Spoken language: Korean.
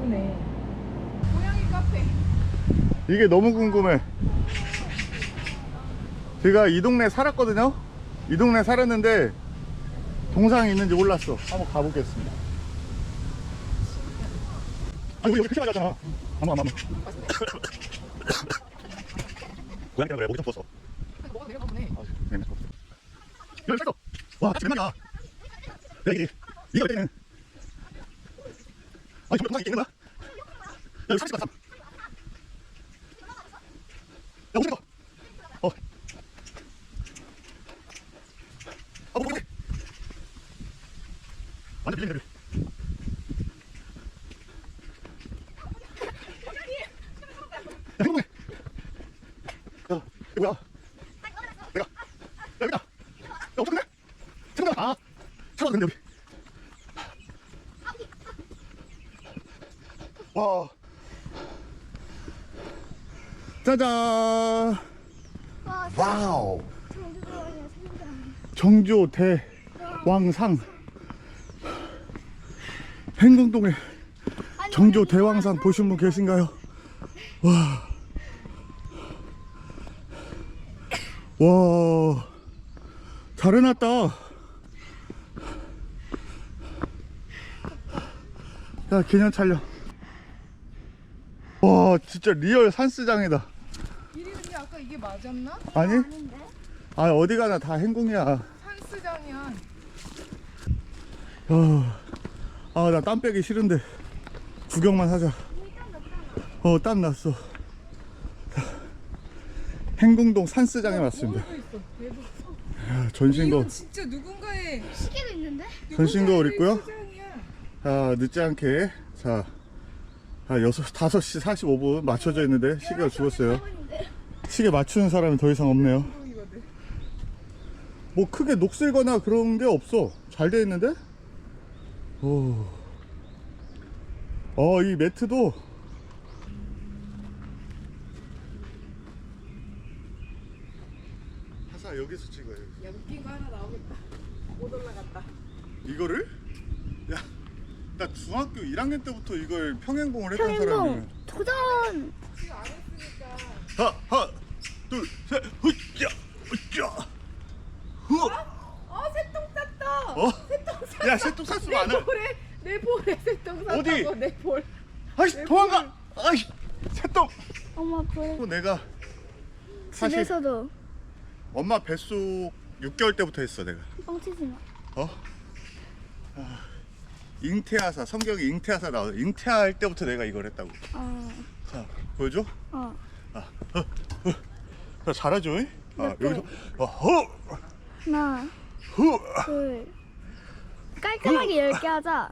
예쁘네. 고양이 카페. 이게 너무 궁금해. 제가 이 동네 살았거든요. 이 동네 살았는데 동상이 있는지 몰랐어. 한번 가보겠습니다. 아니 우리 여기 크게 맞았잖아. 아무 아무 아무. 고양이 때문에 그래. 목이 좀 부었어. 뭐가 내려가 보네. 아, 네, 네. 뺐어. 와, 마리야? 야, 이게 이거 때는. 아니, 정말 동상이 있는 거야? 야, 여기 30만 야, 오세요. 어. 아, 뭐, 근데. 완전 빌리네, 야, 행복해. 야, 이거 뭐야? 야, 여기다. 야, 어떡해? 생각 아, 된대, 여기. 와. 짜잔. 와우. 정조 대왕상. 행궁동에 정조 대왕상 보신 분 계신가요? 와. 와. 잘 해놨다. 야, 기념 촬영. 와, 진짜 리얼 산스장이다. 길이 근데 아까 이게 맞았나? 아니? 아, 어디 가나 다 행궁이야. 산스장이야. 아, 아, 나 땀 빼기 싫은데. 구경만 하자. 어, 땀 났어. 행궁동 산스장에 왔습니다. 있어. 대박. 야, 전신거, 이건 진짜 누군가의 시계도 있는데? 전신거울 있고요. 수장이야. 자, 늦지 않게. 자, 아, 6, 5시 45분 맞춰져 있는데 시계가 죽었어요. 시계 맞추는 사람이 더 이상 없네요. 뭐 크게 녹슬거나 그런 게 없어. 잘 돼 있는데? 오. 어, 이 매트도 하사 여기서 찍어요. 야 웃긴 거 하나 나오겠다. 못 올라갔다. 이거를? 야, 나 중학교 1학년 때부터 이걸 평행봉을 했던. 평행봉 도전! 하하, 둘, 셋, 후야, 후야, 후. 어 새똥 쌌다. 어? 새똥 쌌다. 야, 새똥 샀으면 안 해. 내 볼에 내 볼에 새똥 쌌다고 어디? 내 볼. 아이씨, 도망가. 아이, 새똥. 엄마 볼또 내가 사실 집에서도 엄마 뱃속 6개월 때부터 했어 내가 뻥치지 마 어? 아, 잉태하사 성경에 잉태하사 나와 잉태할 때부터 내가 이걸 했다고. 어, 자 보여줘? 어. 자, 잘하죠 잉? 아, 몇 개? 여기서 어, 허, 하나 후, 둘. 깔끔하게 10개 하자